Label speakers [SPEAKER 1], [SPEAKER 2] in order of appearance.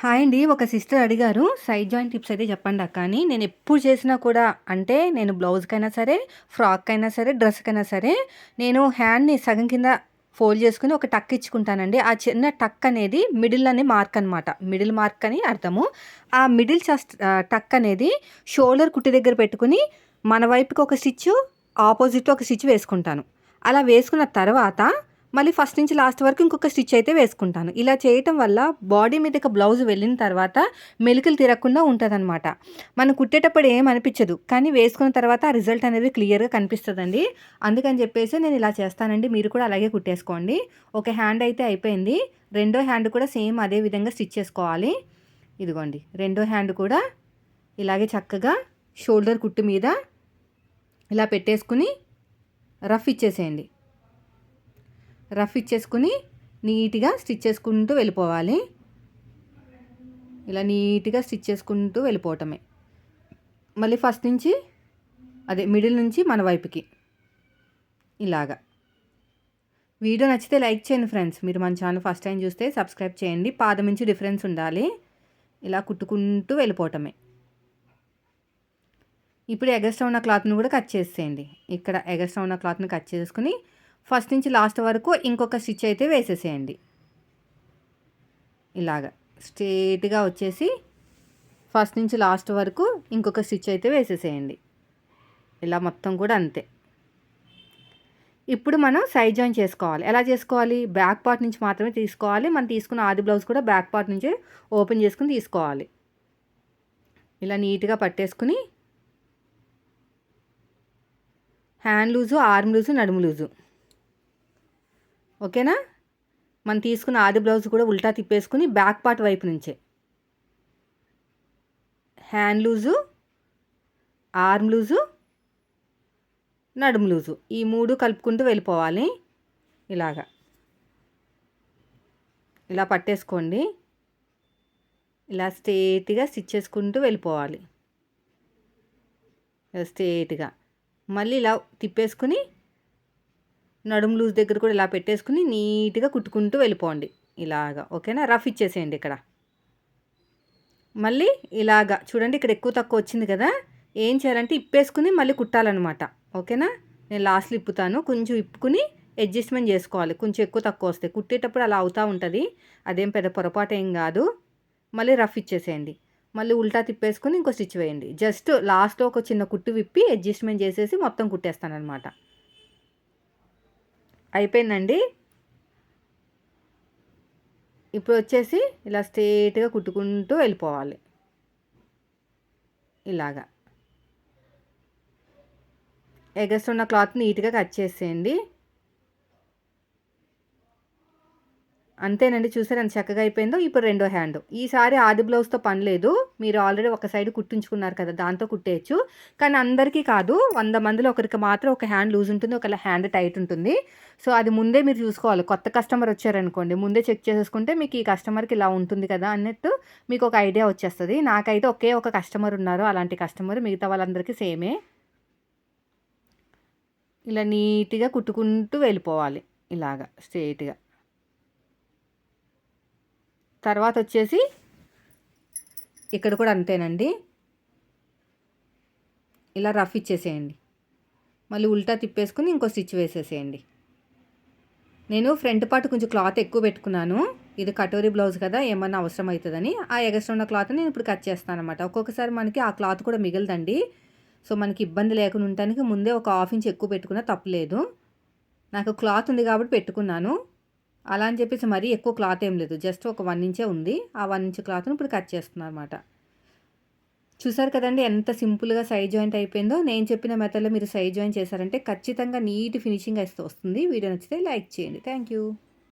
[SPEAKER 1] Hi అండి. ఒక sister అడిగారు సైడ్ జాయింట్ టిప్స్ అయితే చెప్పండి అక్క అని. నేను ఎప్పుడు చేసినా కూడా అంటే నేను బ్లౌజ్కైనా సరే ఫ్రాక్ అయినా సరే డ్రెస్కైనా సరే నేను హ్యాండ్ని సగం కింద ఫోల్డ్ చేసుకుని ఒక టక్ ఇచ్చుకుంటానండి. ఆ చిన్న టక్ అనేది మిడిల్ అనే మార్క్ అనమాట మిడిల్ మార్క్ అని అర్థము. ఆ మిడిల్ చస్ట్ టక్ అనేది షోల్డర్ కుట్టి దగ్గర పెట్టుకుని మన వైపుకి ఒక స్టిచ్ ఆపోజిట్ ఒక స్టిచ్ వేసుకుంటాను. అలా వేసుకున్న తర్వాత మళ్ళీ ఫస్ట్ నుంచి లాస్ట్ వరకు ఇంకొక స్టిచ్ అయితే వేసుకుంటాను. ఇలా చేయటం వల్ల బాడీ మీదకి బ్లౌజ్ వెళ్ళిన తర్వాత మెలికలు తిరగకుండా ఉంటుందన్నమాట. మనం కుట్టేటప్పుడు ఏం అనిపించదు. కానీ వేసుకున్న తర్వాత ఆ రిజల్ట్ అనేది క్లియర్గా కనిపిస్తుందండి. అందుకని చెప్పేసి నేను ఇలా చేస్తానండి. మీరు కూడా అలాగే కుట్టేసుకోండి. ఒక హ్యాండ్ అయితే అయిపోయింది. రెండో హ్యాండ్ కూడా సేమ్ అదే విధంగా స్టిచ్ చేసుకోవాలి. ఇదిగోండి. రెండో హ్యాండ్ కూడా ఇలాగే చక్కగా షోల్డర్ కుట్టు మీద ఇలా పెట్టేసుకుని రఫ్ ఇచ్చేసేయండి. రఫ్ ఇచ్చేసుకుని నీట్గా స్టిచ్ చేసుకుంటూ వెళ్ళిపోవాలి. ఇలా నీట్గా స్టిచ్ చేసుకుంటూ వెళ్ళిపోవటమే. మళ్ళీ ఫస్ట్ నుంచి అదే మిడిల్ నుంచి మన వైపుకి. ఇలాగా. వీడియో నచ్చితే లైక్ చేయండి ఫ్రెండ్స్. మీరు మన ఛానల్ ఫస్ట్ టైం చూస్తే సబ్స్క్రైబ్ చేయండి. పాదం నుంచి డిఫరెన్స్ ఉండాలి. ఇలా కుట్టుకుంటూ వెళ్ళిపోవటమే. ఇప్పుడు ఎగస్ట్రా ఉన్న క్లాత్ని కూడా కట్ చేసేయండి. ఇక్కడ ఎగస్ట్రా ఉన్న క్లాత్ని కట్ చేసుకుని ఫస్ట్ నుంచి లాస్ట్ వరకు ఇంకొక స్టిచ్ అయితే వేసేసేయండి. ఇలాగ స్ట్రేట్గా వచ్చేసి ఫస్ట్ నుంచి లాస్ట్ వరకు ఇంకొక స్టిచ్ అయితే వేసేసేయండి. ఇలా మొత్తం కూడా అంతే. ఇప్పుడు మనం సైడ్ జాయిన్ చేసుకోవాలి. ఎలా చేసుకోవాలి? బ్యాక్ పార్ట్ నుంచి మాత్రమే తీసుకోవాలి. మనం తీసుకున్న ఆది బ్లౌజ్ కూడా బ్యాక్ పార్ట్ నుంచే ఓపెన్ చేసుకుని తీసుకోవాలి. ఇలా నీట్గా పట్టేసుకుని హ్యాండ్ లూజు ఆర్మ్ లూజు నడుము లూజు. ఓకేనా? మనం తీసుకున్న ఆది బ్లౌజ్ కూడా ఉల్టా తిప్పేసుకుని బ్యాక్ పార్ట్ వైపు నుంచే. హ్యాండ్ లూజు ఆర్మ్ లూజు నడుము లూజు. ఈ మూడు కలుపుకుంటూ వెళ్ళిపోవాలి. ఇలాగా. ఇలా పట్టేసుకోండి. ఇలా స్ట్రేట్గా స్టిచ్ చేసుకుంటూ వెళ్ళిపోవాలి. స్ట్రేట్గా. మళ్ళీ ఇలా తిప్పేసుకుని నడుము లూజ్ దగ్గర కూడా ఇలా పెట్టేసుకుని నీట్గా కుట్టుకుంటూ వెళ్ళిపోండి. ఇలాగా ఓకేనా? రఫ్ ఇచ్చేసేయండి ఇక్కడ. మళ్ళీ ఇలాగా చూడండి ఇక్కడ ఎక్కువ తక్కువ వచ్చింది కదా? ఏం చేయాలంటే ఇప్పేసుకుని మళ్ళీ కుట్టాలన్నమాట. ఓకేనా? నేను లాస్ట్లో ఇప్పుతాను. కొంచెం ఇప్పుకుని అడ్జస్ట్మెంట్ చేసుకోవాలి. కొంచెం ఎక్కువ తక్కువ వస్తాయి. కుట్టేటప్పుడు అలా అవుతూ ఉంటుంది. అదేం పెద్ద పొరపాటు ఏం కాదు. మళ్ళీ రఫ్ ఇచ్చేసేయండి. మళ్ళీ ఉల్టా తిప్పేసుకుని ఇంకో స్టిచ్ వేయండి. జస్ట్ లాస్ట్లో ఒక చిన్న కుట్టు విప్పి అడ్జస్ట్మెంట్ చేసేసి మొత్తం కుట్టేస్తాను అనమాట అయిపోయిందండి. ఇప్పుడు వచ్చేసి ఇలా స్ట్రేట్గా కుట్టుకుంటూ వెళ్ళిపోవాలి. ఇలాగా. ఎగస్ట్ ఉన్న క్లాత్ నీట్గా కట్ చేసేయండి. అంతేనండి చూసారు ఎంత చక్కగా అయిపోయిందో? ఇప్పుడు రెండో హ్యాండ్. ఈసారి ఆది బ్లౌజ్తో పని లేదు. మీరు ఆల్రెడీ ఒక సైడ్ కుట్టించుకున్నారు కదా దాంతో కుట్టేయచ్చు. కానీ అందరికీ కాదు వంద మందిలో ఒకరికి మాత్రం ఒక హ్యాండ్ లూజ్ ఉంటుంది ఒక హ్యాండ్ టైట్ ఉంటుంది. సో అది ముందే మీరు చూసుకోవాలి. కొత్త కస్టమర్ వచ్చారనుకోండి ముందే చెక్ చేసేసుకుంటే మీకు ఈ కస్టమర్కి ఇలా ఉంటుంది కదా అన్నట్టు మీకు ఒక ఐడియా వచ్చేస్తుంది. నాకైతే ఒకే ఒక కస్టమర్ ఉన్నారు అలాంటి కస్టమర్ మిగతా వాళ్ళందరికీ సేమే. ఇలా నీట్గా కుట్టుకుంటూ వెళ్ళిపోవాలి ఇలాగా స్ట్రేట్గా తర్వాత వచ్చేసి ఇక్కడ కూడా అంతేనండి. ఇలా రఫ్ ఇచ్చేసేయండి. మళ్ళీ ఉల్టా తిప్పేసుకుని ఇంకో స్టిచ్ వేసేసేయండి. నేను ఫ్రంట్ పార్ట్ కొంచెం క్లాత్ ఎక్కువ పెట్టుకున్నాను. ఇది కటోరీ బ్లౌజ్ కదా ఏమన్నా అవసరం అవుతుందని ఆ ఎగస్ట్రా ఉన్న క్లాత్ నేను ఇప్పుడు కట్ చేస్తాను అనమాట ఒక్కొక్కసారి మనకి ఆ క్లాత్ కూడా మిగలదండి. సో మనకి ఇబ్బంది లేకుండా ఉండటానికి ముందే ఒక హాఫ్ ఇంచ్ ఎక్కువ పెట్టుకున్నా తప్పలేదు. నాకు క్లాత్ ఉంది కాబట్టి పెట్టుకున్నాను. అలా అని చెప్పేసి మరీ ఎక్కువ క్లాత్ ఏం లేదు. జస్ట్ ఒక వన్ ఇంచే ఉంది. ఆ వన్ ఇంచ్ క్లాత్ను ఇప్పుడు కట్ చేస్తున్నాను అనమాట చూసారు కదండి ఎంత సింపుల్గా సైజ్ జాయింట్ అయిపోయిందో. నేను చెప్పిన మెథడ్లో మీరు సైజ్ జాయింట్ చేశారంటే ఖచ్చితంగా నీట్ ఫినిషింగ్ అయితే వస్తుంది. వీడియో నచ్చితే లైక్ చేయండి. Thank you